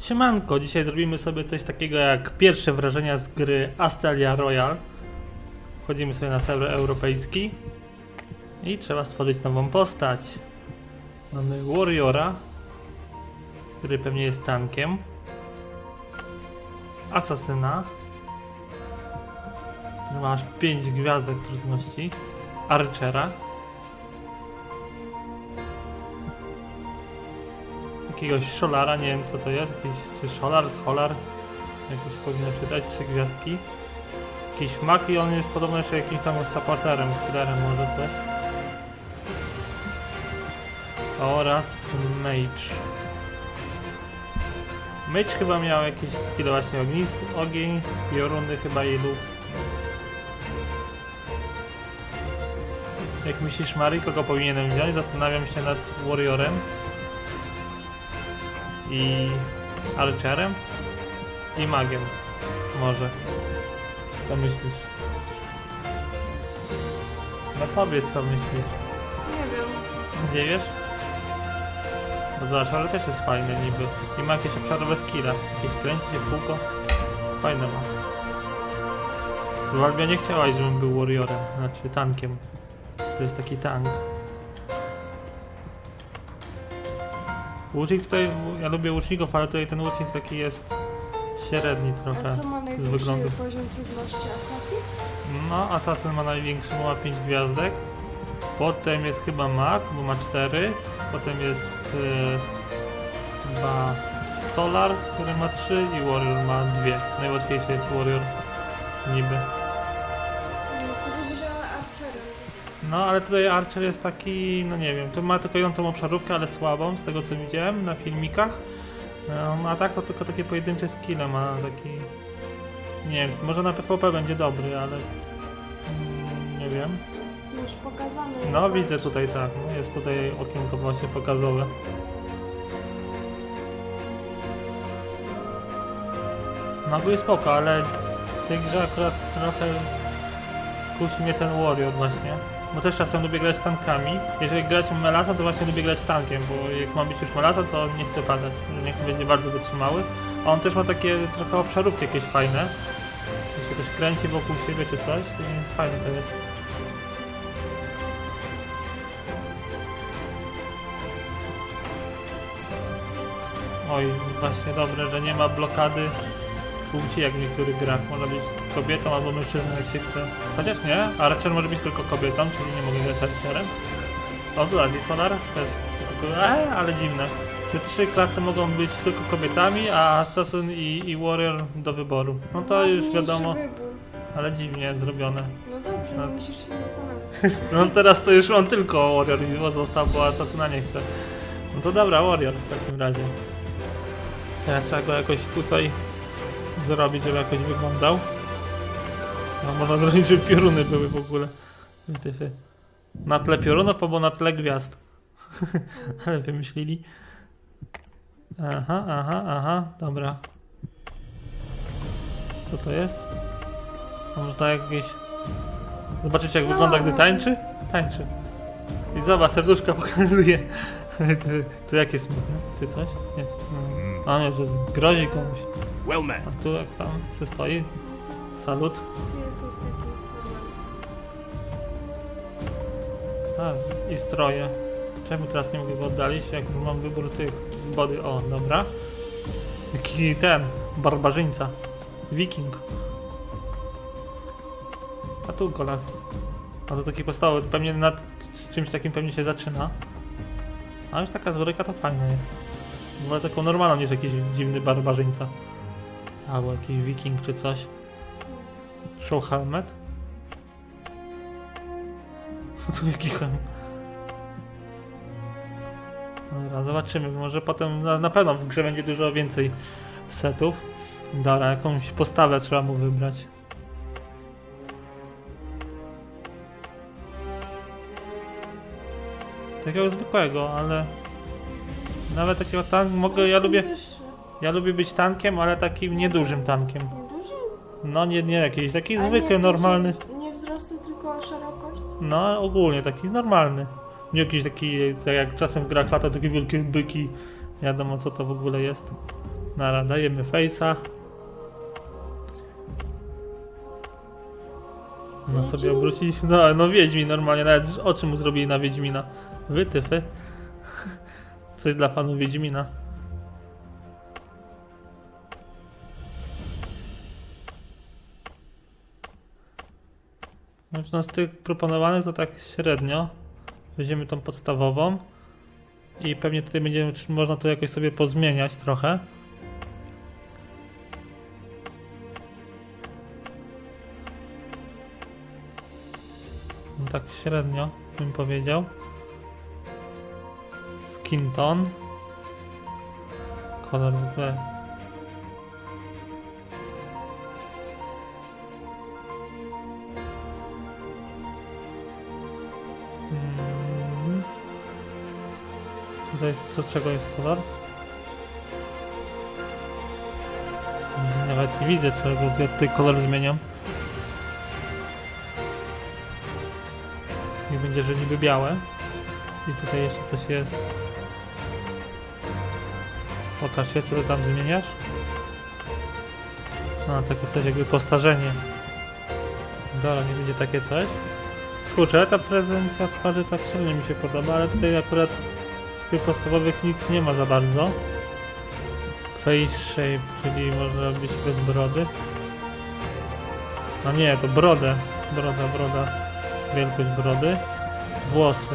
Siemanko, dzisiaj zrobimy sobie coś takiego jak pierwsze wrażenia z gry Astalia Royal. Wchodzimy sobie na serwer europejski i trzeba stworzyć nową postać. Mamy Warriora, który pewnie jest tankiem. Asasyna, który ma aż 5 gwiazdek trudności. Archera. Jakiegoś szolara, nie wiem co to jest, jakiś czy szolar, scholar, jak to się powinno czytać, trzy gwiazdki. Jakiś mak i on jest podobno jeszcze jakimś tam supporterem, killerem może coś. Oraz mage. Mage chyba miał jakieś skille właśnie ognis, ogień, pioruny chyba i lód. Jak myślisz Mari, kogo powinienem wziąć? Zastanawiam się nad Warriorem i Archerem i Magiem. Może. Co myślisz? No powiedz co myślisz. Nie wiem. Nie wiesz? No zobacz, ale też jest fajny niby. I ma jakieś obszarowe skille. Jakieś kręci się w kółko. Fajne ma. Walbia nie chciałaś, żebym był warriorem, znaczy tankiem. To jest taki tank. Łucznik tutaj, ja lubię łuczników, ale tutaj ten łucznik taki jest średni trochę. A co ma z najwyższy wyglądu. poziom trudności Assassin? No, Assassin ma największy, ma 5 gwiazdek. Potem jest chyba Mag, bo ma 4. Potem jest e, chyba Solar, który ma 3 i Warrior ma 2. Najłatwiejszy jest Warrior, niby. No, ale tutaj Archer jest taki, no nie wiem, to ma tylko jedną tą obszarówkę, ale słabą, z tego co widziałem na filmikach. No, a tak to tylko takie pojedyncze skille ma, taki... Nie wiem, może na PvP będzie dobry, ale... mm, Nie wiem. Już pokazane. No jak widzę tutaj tak, no jest tutaj okienko właśnie pokazowe. No był spoko, ale w tej grze akurat trochę kusi mnie ten Warrior właśnie. Bo też czasem lubię grać tankami. Jeżeli grać Melasa, to właśnie lubię grać tankiem, bo jak ma być już Melasa, to nie chcę padać. Niech będzie bardzo wytrzymały. A on też ma takie trochę obszarówki jakieś fajne. I się też kręci wokół siebie czy coś. i Fajne to jest. Oj, właśnie dobre, że nie ma blokady płci jak w niektórych grach. Można być kobietą albo mężczyzną jak się chce. Chociaż nie, Archer może być tylko kobietą, czyli nie mogę grać Archerem. O, Adi Solar też. Tylko, e, ale dziwne. Te trzy klasy mogą być tylko kobietami, a Assassin i, i Warrior do wyboru. No to już wiadomo, Wybór. ale dziwnie zrobione. No dobrze, No. no. musisz się zastanowić. No teraz to już mam tylko Warrior i został, bo Assassina nie chcę. No to dobra, Warrior w takim razie. Teraz trzeba go jakoś tutaj zrobić, żeby jakoś wyglądał. No można zrobić, żeby pioruny były w ogóle. Wytyfy. Na tle piorunów albo na tle gwiazd. Ale wymyślili. Aha, aha, aha, dobra. Co to jest? A Można jakieś... Zobaczyć jak Co? wygląda, gdy tańczy? Tańczy. I zobacz, serduszka pokazuje. to, to jakie smutne, czy coś? Nie, co- no. A nie, że grozi komuś. A tu jak tam se stoi, salut. Ty jesteś taki normalny. A, i stroje. Czemu teraz nie mogę go oddalić, jak mam wybór tych body? O, dobra. Jaki ten, barbarzyńca. Wiking. A tu kolas. A to taki podstawowy, pewnie nad z czymś takim pewnie się zaczyna. A już taka zbroja to fajna jest. Wolę taką normalną niż jakiś dziwny barbarzyńca. Albo jakiś wiking czy coś. Show helmet. tu jaki helm. Dobra, zobaczymy. Może potem na, na pewno w grze będzie dużo więcej setów. Dobra, jakąś postawę trzeba mu wybrać. Takiego zwykłego, ale nawet takiego tank mogę, ja lubię, ja lubię być tankiem, ale takim niedużym tankiem. No nie, nie jakiś, taki A nie zwykły, w sensie normalny. Nie wzrostu, tylko szerokość? No ogólnie taki normalny. Nie jakiś taki, tak jak czasem w grach lata, takie wielkie byki. Nie wiadomo co to w ogóle jest. Nara, dajemy face'a. No sobie obrócić. No, no Wiedźmin normalnie, nawet oczy mu zrobili na Wiedźmina. Wytyfy. Coś dla fanów Wiedźmina. No z tych proponowanych to tak średnio. Weźmiemy tą podstawową. I pewnie tutaj będzie można to jakoś sobie pozmieniać trochę. No tak średnio bym powiedział. Skin tone. Kolor w ogóle. Tutaj co czego jest kolor? Nawet nie widzę czego ja tutaj kolor zmieniam. Niech będzie, że niby białe. I tutaj jeszcze coś jest. Pokaż się, co ty tam zmieniasz. A, takie coś jakby postarzenie. Dobra, nie będzie takie coś. Kurczę, ta prezencja twarzy tak średnio mi się podoba, ale tutaj akurat tych podstawowych nic nie ma za bardzo. Face shape, czyli można być bez brody. A nie, to brodę. Broda, broda. Wielkość brody. Włosy.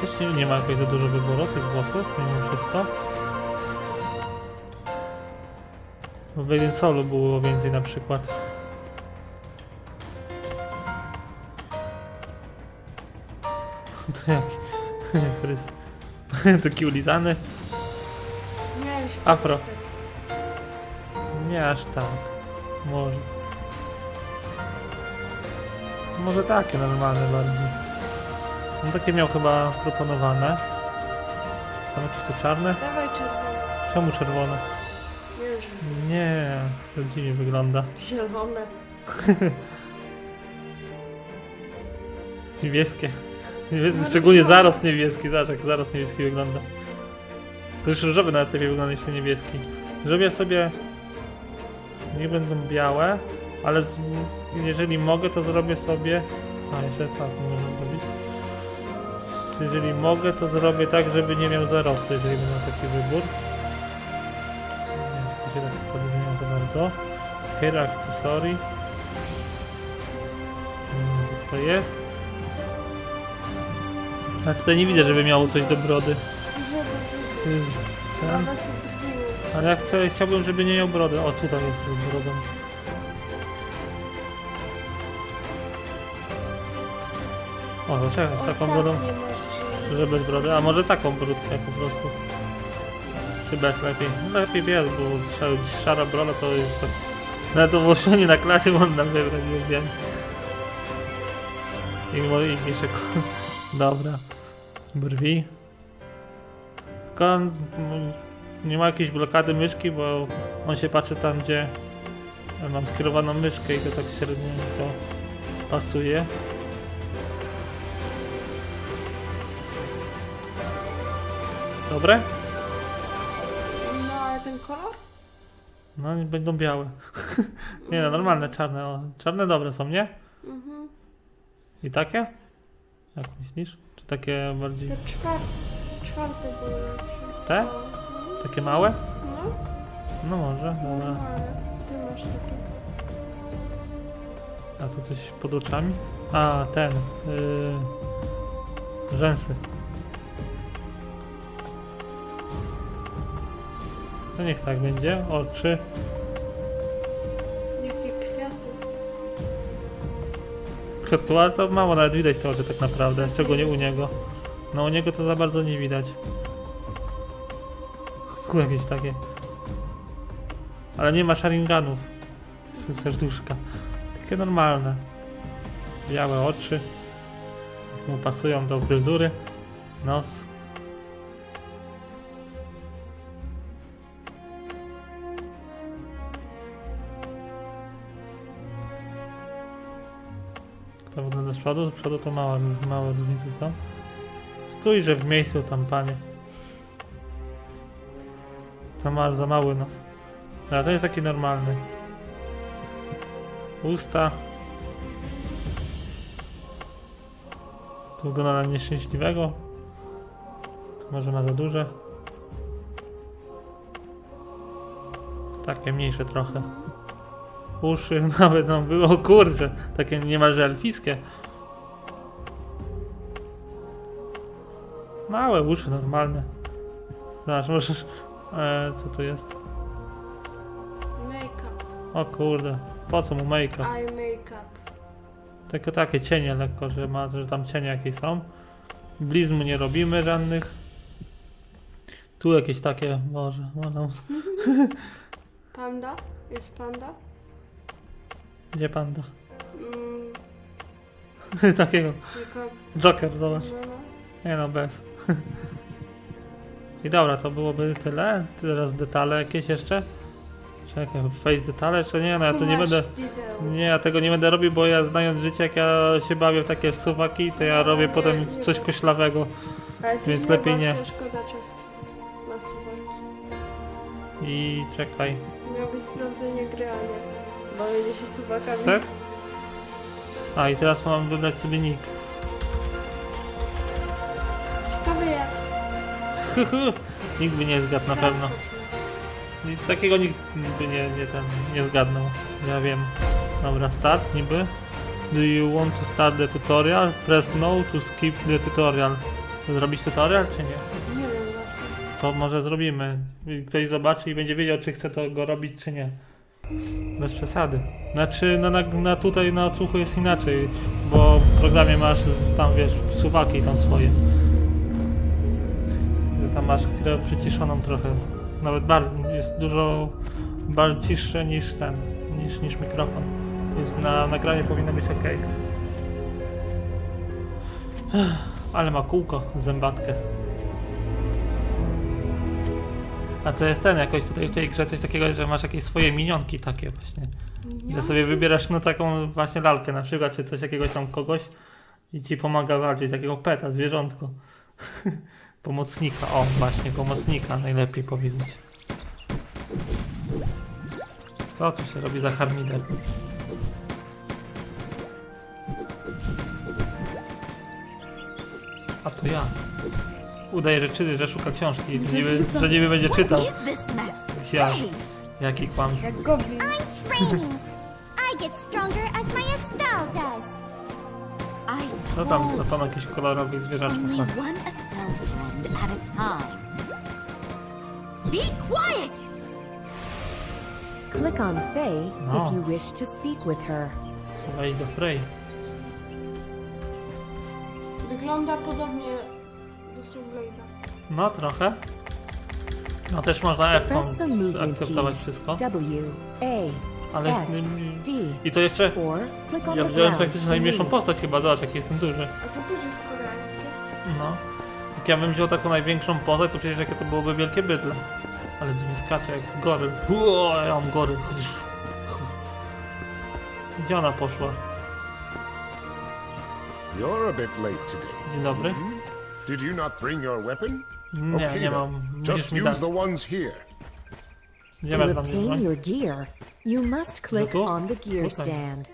Też nie, nie ma jakoś za dużo wyboru tych włosów, mimo wszystko. W jeden solu było więcej na przykład. To jak... Taki ulizany. Miałeś Afro. Nie aż tak. Może. Może takie normalne bardziej. No takie miał chyba proponowane. Są jakieś te czarne? Dawaj czerwone. Czemu czerwone? Nie wiem, że Nie, to dziwnie wygląda. zielone. Niebieskie. Szczególnie zarost niebieski, zobacz jak zarost niebieski wygląda. To już różowy nawet lepiej wygląda niż ten niebieski. Zrobię sobie... Nie będą białe, ale z... jeżeli mogę to zrobię sobie... A, jeszcze tak można zrobić. Jeżeli mogę to zrobię tak, żeby nie miał zarostu, jeżeli będę miał taki wybór. Nie chcę się tak naprawdę zmieniać za bardzo. Hair accessory. Mm, To jest. A tutaj nie widzę, żeby miało coś do brody. To jest ten. Ale ja chcę, chciałbym, żeby nie miał brody. O, tutaj jest z brodą. O, to czekaj, z taką brodą, że... bez brody. A może taką brudkę po prostu. Czy bez lepiej? No lepiej bez, bo szara, broda to jest tak... Nawet owłosienie na klasie można wybrać bez jaj. I ko- Dobra. Brwi. Tylko on, nie ma jakiejś blokady myszki, bo on się patrzy tam, gdzie mam skierowaną myszkę i to tak średnio to pasuje. Dobre? No, ale ten kolor? No i będą białe. nie no, normalne, czarne. O, czarne dobre są, nie? Mhm. I takie? Jak myślisz? Czy takie bardziej... Te czwarte, czwarte były lepsze. Te? No. Mhm. Takie małe? No, No może, dobra. Ty masz takie. A to coś pod oczami? A, ten. Yy, rzęsy. To niech tak będzie. Oczy. Kwiatku, ale to mało nawet widać te oczy tak naprawdę. Szczególnie u niego. No u niego to za bardzo nie widać. Tu jakieś takie. Ale nie ma sharinganów. Serduszka. Takie normalne. Białe oczy. Mu pasują do fryzury. Nos. To z przodu, z przodu to małe, małe różnice są. Stójże w miejscu tam, panie. To masz za mały nos. Ale to jest taki normalny. Usta. Tu wygląda na nieszczęśliwego. Tu może ma za duże. Takie mniejsze trochę. Uszy nawet tam było, kurczę. Takie niemalże elfickie. Małe uszy, normalne. Zobacz, możesz... E, co to jest? Make-up. O kurde, po co mu make-up? Eye make-up. Tylko takie cienie lekko, że ma, że tam cienie jakieś są. Blizn mu nie robimy żadnych. Tu jakieś takie, może, może. Panda? Jest panda? Gdzie panda? Mm, Takiego. tylko... Joker, zobacz. No, no. Nie no, bez. I dobra, to byłoby tyle. Teraz detale jakieś jeszcze? Czekaj, face detale, czy nie? No ja to nie będę... Nie, ja tego nie będę robił, bo ja znając życie, jak ja się bawię w takie suwaki, to ja robię Nie, potem coś koślawego. Więc lepiej nie. Szkoda czasu. Na suwaki. I czekaj. Miał być sprawdzenie gry, a nie. Bawienie się suwakami. Set? A i teraz mam wybrać sobie nick. Ciekawe jak. nikt by nie zgadł na Zaraz pewno. patrzę. Takiego nikt by nie, nie, ten, nie zgadnął. Ja wiem. Dobra, start niby. Do you want to start the tutorial? Press no to skip the tutorial. Zrobić tutorial czy nie? Nie wiem właśnie. To może zrobimy. I Ktoś zobaczy i będzie wiedział, czy chce to go robić, czy nie. Bez przesady. Znaczy, no, na, na tutaj na odsłuchu jest inaczej, bo w programie masz tam, wiesz, suwaki tam swoje. Tam masz chwilę przyciszoną trochę. Nawet bar, jest dużo bardziej ciszsze niż ten, niż, niż mikrofon. Więc na nagranie powinno być ok. Ale ma kółko, zębatkę. A to jest ten, jakoś tutaj w tej grze coś takiego, że masz jakieś swoje minionki takie właśnie. Że sobie wybierasz no taką właśnie lalkę na przykład, czy coś jakiegoś tam kogoś i ci pomaga bardziej, takiego peta, zwierzątko. pomocnika, o właśnie, pomocnika najlepiej powiedzieć. Co tu się robi za harmider? A to ja. Udaje, że czyta, że szuka książki, że niby, że niby będzie czytał. Ja. Jaki kłamstwo. Jak goblin. I'm training. I get stronger as my Estelle does. I No tam za pan jakichś kolorowych zwierzaczków. only ma. one Estelle friend at a time. Be quiet! Click on Faye No. if you wish to speak with her. Trzeba iść do Frey. Wygląda podobnie do Soulblade'a. No trochę. No też można F Press the movement akceptować keys wszystko. W, A, Ale S, mm, D, i to jeszcze or click on ja the wziąłem ground praktycznie to najmniejszą move. postać chyba, zobacz jaki jestem duży. A to też jest koreańskie. No. Jak ja bym wziął taką największą postać, to przecież jakie to byłoby wielkie bydle. Ale mi skacze jak goryl. Uo, ja mam goryl. Gdzie ona poszła? You're a bit late today. Dzień dobry. Did you not bring your weapon? Mm, nie, okay, nie then. mam. Just mi dać. use the ones here. Nie To obtain your gear, you must click tu? on the gear Tutaj. stand.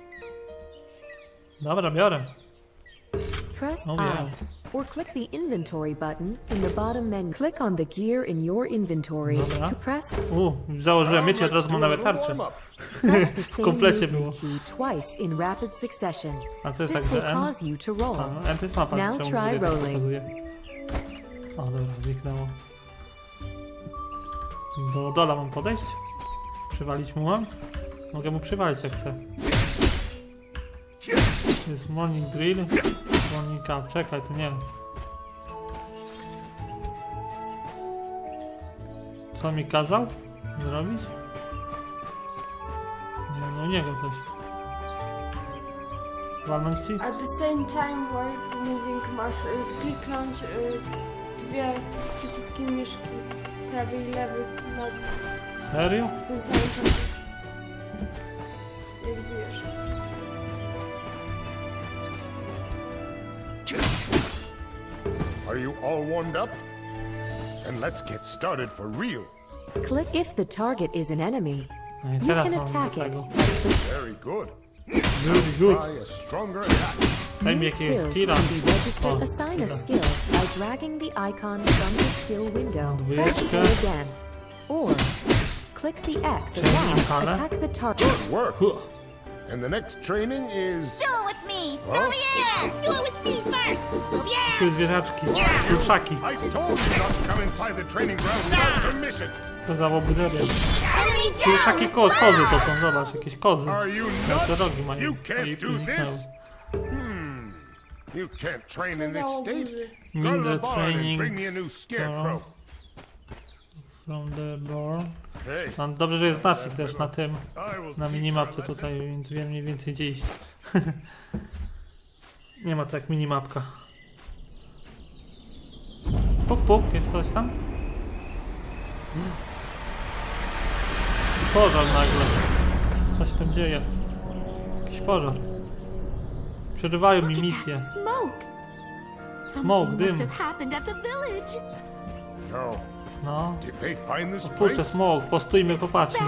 Dobra, biorę. Press Oh, yeah. I, or click the inventory button in the bottom menu. Click on the gear in your inventory Dobra. to press U, założyłem mieć i od Let's razu do mam a nawet tarczę. warm-up. press the W same komplecie było. twice in rapid succession. A co jest This tak, will cause you to roll. A, N to jest mapa. Now try rolling. pokazuje? O, dobra, zniknęło. Do dola mam podejść? Przywalić mu mam? Mogę mu przywalić jak chcę. Jest morning drill. Morning cup. Czekaj, to nie. Co mi kazał zrobić? Nie, no nie go coś. Walnąć ci? At the same time while moving masz y, kliknąć y, dwie przyciski myszki. Prawy i lewy na, Serio? w tym samym czasie. Jak bijesz. Are you all warmed up? Then let's get started for real. Click if the target is an enemy. No i You teraz can mam attack it. tego. Very good. Very good. Try a stronger attack. Daj mi New skills can be registered. Assign a skill by dragging the icon from the skill window. Press A Dwójeczkę. again. Or click the X again. Ikonę. Attack the target. Good work. And the next training is... Do it with me, Huh? Sylvia! Do it with me first, Sylvia! Trzy zwierzaczki. Pluszaki. I told you not to come inside the training ground without permission. Co za łobuzeria. Enemy Pluszaki down! ko kozy to są, zobacz, jakieś kozy. Are you Te nuts? rogi mają. You I- can't i do zniknęły. this. Hmm. You can't train in this state. Go to the barn and bring me a new scarecrow. from the bar. Hey, No, dobrze, że jest znacznik też na tym, na minimapce tutaj, więc wiem mniej więcej gdzie iść. Nie ma to jak minimapka. Puk, puk, jest coś tam? Pożar nagle. Co się tam dzieje? Jakiś pożar. Przerywają mi misję. Smoke! Smoke, dym. No. No. Place? smog, postójmy, popatrzmy.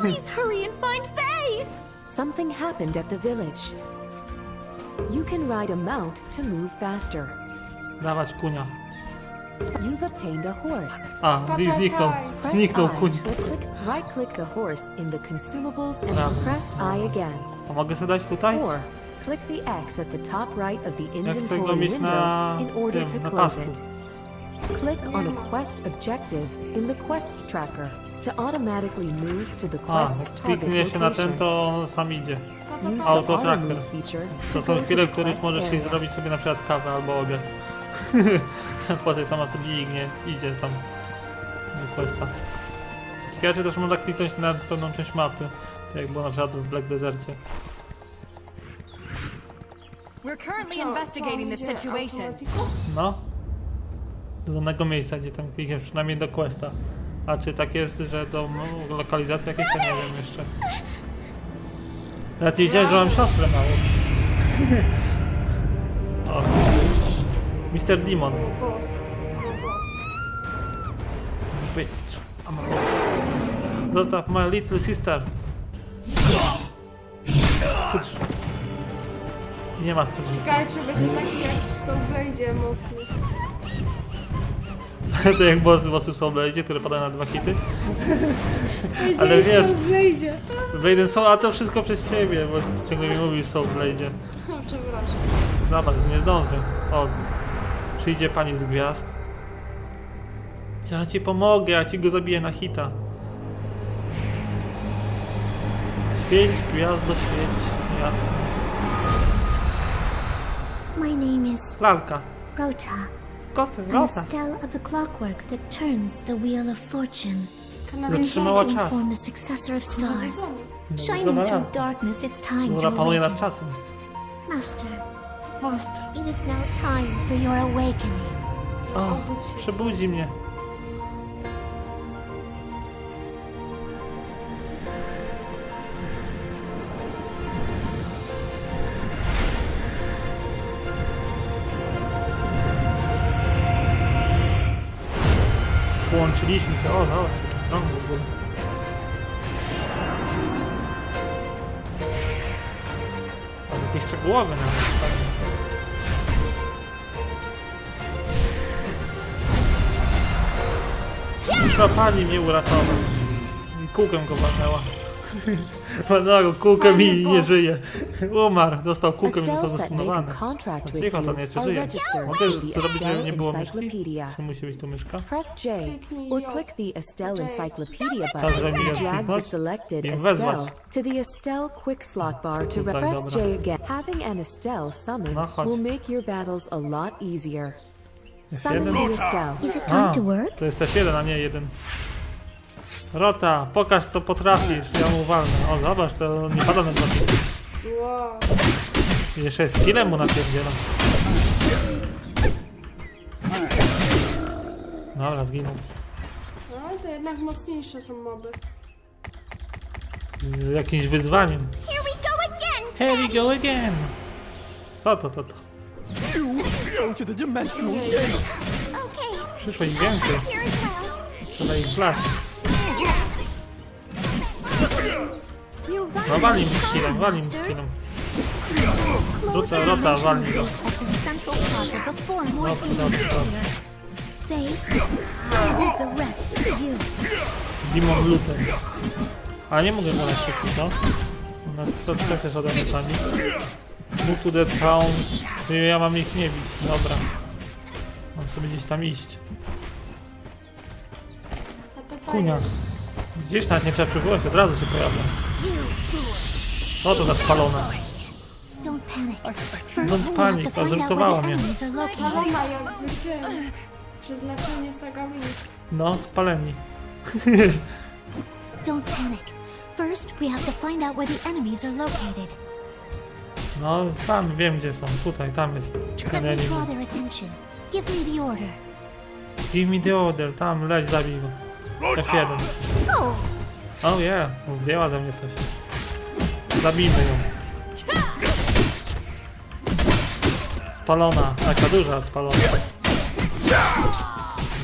Please hurry and find Faye! Something happened at the village. You can ride a mount to move faster. Dawać kunia. You've obtained a horse. Ah, zi- zniknął. Press Zniknął Right-click right click the horse in the consumables and press I again. Sobie dać tutaj? Or click the X at the top right of the inventory window in order to close it. Click on a quest objective in the quest tracker to automatically move to the quest's target się na ten, location. to sam idzie. Use Auto the auto tracker. move feature To są chwile, w których możesz zrobić sobie na przykład kawę albo obiad. Postać sama sobie ignie, idzie tam do questa. Ciekawe, czy też można kliknąć na pewną część mapy, tak jak było na przykład w Black Desercie. We're currently investigating situation. No. Do danego miejsca, gdzie tam klikniesz przynajmniej do questa. A czy tak jest, że to no, lokalizacja jakieś, to nie wiem jeszcze. Nawet nie wiedziałem, że mam siostrę małą. o. Mr. Demon. Boss. Bitch. I'm a boss. Zostaw my little sister. Chytrz. Nie ma strażnika. Ciekawe, czy będzie taki jak w Soulblade'zie mocny. to jak bossy bossy w Soulblade'zie, które padają na dwa hity. Ale Ale wiesz- w Soulblade'zie. Wejdę są, a to wszystko przez ciebie, bo ciągle mi mówił w Soulblade'zie. Przepraszam. Zobacz, nie zdążę. O, przyjdzie pani z gwiazd. Ja ci pomogę, ja ci go zabiję na hita. Świeć, gwiazdo, świeć, jasno. My name is Lalka. Rota. Koty, I'm a rota. stell of the clockwork that turns the wheel of fortune. Zatrzymała czas. inform the successor of stars. Shining through darkness, it's time to panuje nad awaken. czasem. Master, Master. it is now time for your awakening. O, przebudzi mnie. Połączyliśmy się. O, zobacz, jaki krąg w ogóle. Ale jakieś szczegółowe nawet. Fajne. Muszę pani mnie uratować. I kółkiem go walnęła. Walnęła go kółkiem i nie żyje. Umarł, dostał kółkiem i został Estelles that make a zastosowany. contract with Cicho, you tam jeszcze are żyje. registered Mogę with the zrobić, żeby Estelle nie było myszki? Encyclopedia. Czy musi być tu myszka? Press J Kliknij or J. click the Estelle J. Encyclopedia Czas, button. żeby ją Drag the kliknąć selected i Estelle wezwać. to the Estelle quick slot bar to Tutaj, press dobra. J again. Having an Estelle summoned No, chodź. will make your battles a lot easier. Jest jeden? the Estelle. Is it time A, to work? to jest też jeden, a nie jeden. Rota, pokaż co potrafisz, ja mu walnę. O, zobacz, to nie pada na hity. Wow. Jeszcze skillem mu napierdzielam. Dobra, zginął. No, ale to jednak mocniejsze są moby. Z jakimś wyzwaniem. Here we go again! Here we go again! Co to, to, to? Okay, Przyszło ich więcej. here as well. Trzeba ich zlać. You're right. No walnij mi skillem, walnij mi. Close Rota, the rota, walnij go. gate the Dobrze, dobrze, dobrze. The to you. Demon Luther. A nie mogę gadać szybko, co? No co, co chcesz ode mnie pani? Move to the town. Ja mam ich nie bić. Dobra. Mam sobie gdzieś tam iść. Kunia. Gdzieś nawet nie trzeba przywołać, od razu się pojawia. O to. Don't panic. First, Don't panic, where the mnie. jak. Przeznaczenie Saga Wings. No, spaleni. Don't panic. First, we have to find out where the enemies are located. No, tam wiem gdzie są. Tutaj, tam jest attention. Give me the order. Tam, leć, zabij go. F1. So, Oh yeah, zdjęła ze mnie coś. Zabijmy ją. Spalona, taka duża spalona.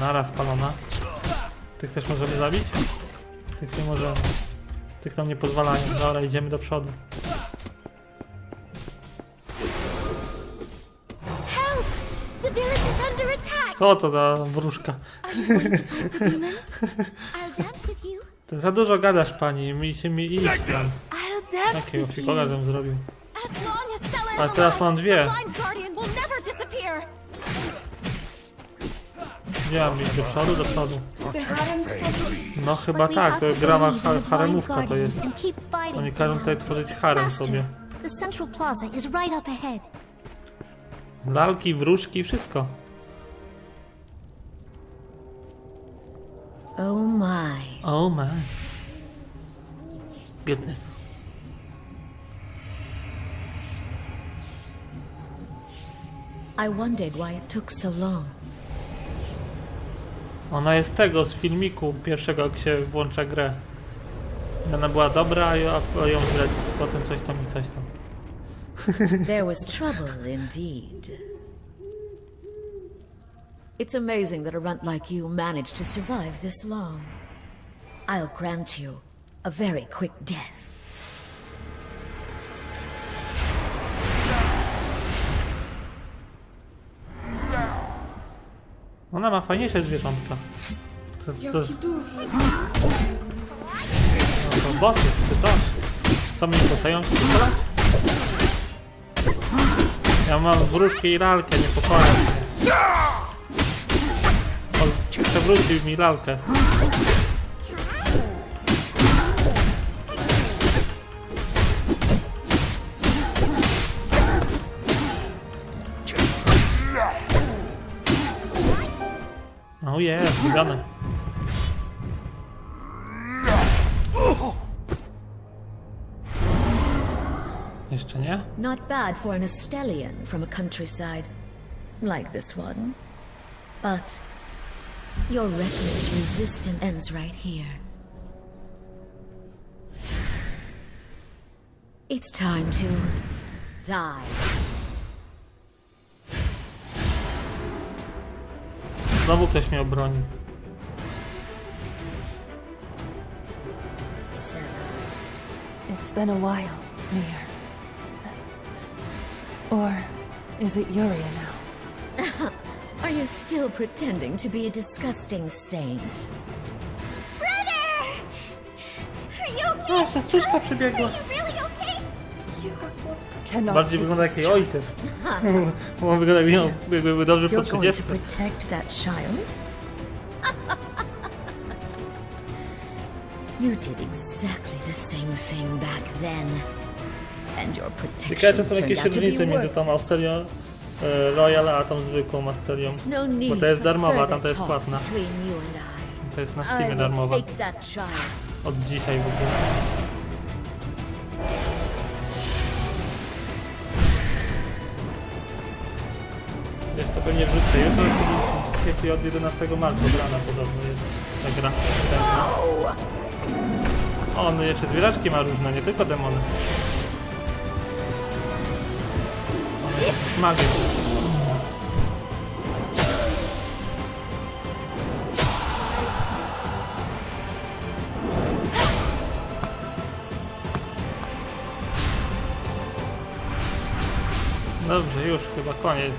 Nara spalona. Tych też możemy zabić? Tych nie możemy. Tych nam nie pozwalają. Dobra, idziemy do przodu. Co to za wróżka? Ty za dużo gadasz pani, mi się mi iść Takiego you. żebym zrobił. Ale teraz mam dwie. Gdzie mam iść? Do przodu, do przodu. No chyba tak, to to grama ha haremówka to jest. Oni każą tutaj tworzyć harem sobie. Lalki, wróżki, wszystko. Oh my. Oh my. Goodness. I wondered why it took so long. Ona jest tego z filmiku pierwszego, jak się włącza grę. Ona była dobra, a ją, źle, potem coś tam i coś tam. There was trouble indeed. It's amazing that a runt like you managed to survive this long. I'll grant you a very quick death. Ona ma fajniejsze zwierzątka. To, to, Jaki duży. no to bossy, czy coś? Sami postają się strzelać? Ja mam wróżkę i lalkę, nie pokocham mnie. On przewrócił mi lalkę. Oh yeah, zgubione. Jeszcze nie? Not bad for an Estelian from a countryside like this one. But your reckless resistance ends right here. It's time to die. Znowu ktoś mnie obronił. Seven. It's been a while, Mir. Or is it Yuria now? Are you still pretending to be a disgusting saint? Brother! Are you okay? A, siostryczka przybiegła. Are you really okay? Cannot Bardziej wygląda jak this jej ojciec. On wygląda jak miał- jakby dobrze po You're going 30. to protect that child? you did exactly the same thing back then. And your Ciekawe protection czy są turned jakieś out to be różnice między worthless. Royal a tą zwykłą. There's no Bo to jest darmowa, further tamta jest płatna. To jest na Steamie darmowa. Od dzisiaj w ogóle. Wiesz, to pewnie wrzucę jutro, czyli, od 11 marca od rana podobno jest ta gra. wstępna. O, no jeszcze zwieraczki ma różne, nie tylko demony. Smażyć. Dobrze, już chyba koniec.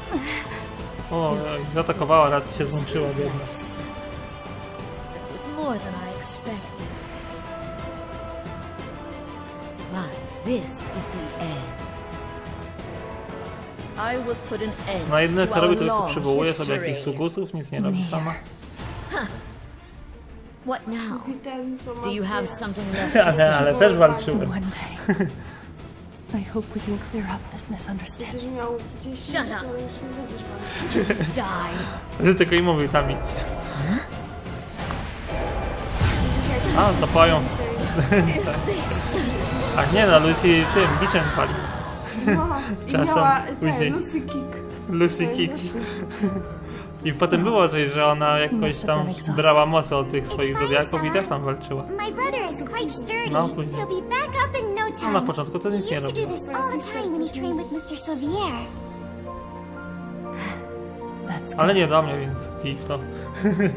O, zaatakowała, raz się złączyła biedna. more than I expected. But this is the end. No jedyne co robi, to tylko przywołuje sobie jakichś sugusów, nic nie robi sama. What now? Co Do you have something left to Ale, ale też walczyłem. One day. I hope we can clear up this misunderstanding. Będziesz miał 10, Shut up. ale już nie będziesz miał. just die? Ty tylko i mówi tam idźcie. A, this A nie no, Lucy tym biczem pali. No, i Czasem miała później. Lucy Kick. Lucy Kick. I potem było coś, że ona jakoś tam brała mocy od tych swoich zodiaków i też tam walczyła. My brother is quite sturdy. No, później. He'll be back up in no No time. na początku to He nic nie used to do robiła. this all the time when he trained with Mr. Sauvier. That's Ale nie do mnie, więc kij w to.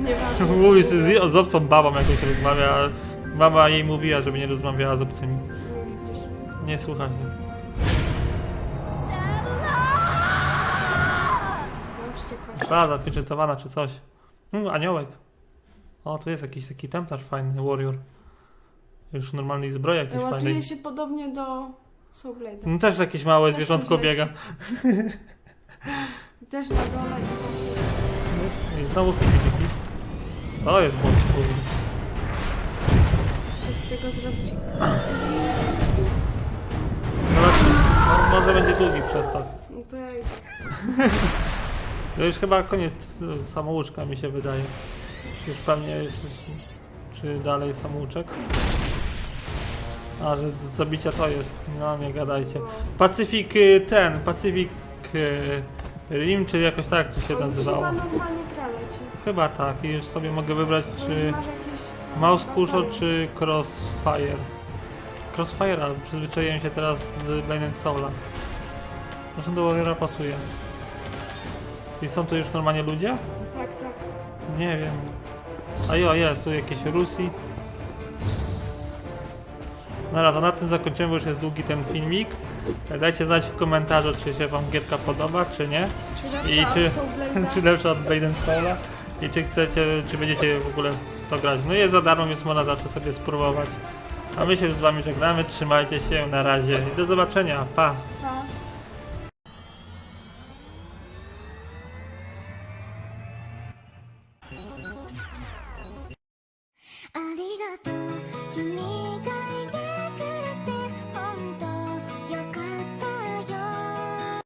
Nieważne. Mówi z, z, z obcą babą jakoś rozmawia, a baba jej mówiła, żeby nie rozmawiała z obcymi. Nie słucha się. Strada, pieczętowana czy coś. Mm, aniołek. O, tu jest jakiś taki templar fajny, warrior. Już normalnej zbroi jakiejś fajnej. Ładuje się podobnie do Soulblade'a. No, też jakieś małe Też zwierzątko coś leci. biega. Też na dole i pasuje. I znowu filmik jakiś. To jest boss, kurde. Chcesz z tego zrobić... No, może będzie długi przez to. No to ja idę. To już chyba koniec samouczka mi się wydaje. Już pewnie jest, czy dalej samouczek. A, że z zabicia to jest. No nie gadajcie. Pacyfik y, ten, Pacyfik y, Rim, czy jakoś tak to się nazywało. chyba normalnie gra leci. Chyba tak i już sobie mogę wybrać czy Mouse baterie. czy Crossfire. Crossfire'a przyzwyczaiłem się teraz z Blade Soul'a. Zresztą do Warriora pasuje. I są to już normalnie ludzie? Tak, tak. Nie wiem. A jo, jest tu jakieś Rusi. Dobra, to na tym zakończymy, bo już jest długi ten filmik. Dajcie znać w komentarzu, czy się wam gierka podoba, czy nie. Czy I czy, czy lepsza od Blade Soul'a. I czy chcecie, czy będziecie w ogóle w to grać. No jest za darmo, więc można zawsze sobie spróbować. A my się z wami żegnamy, trzymajcie się, na razie i do zobaczenia, pa! Pa.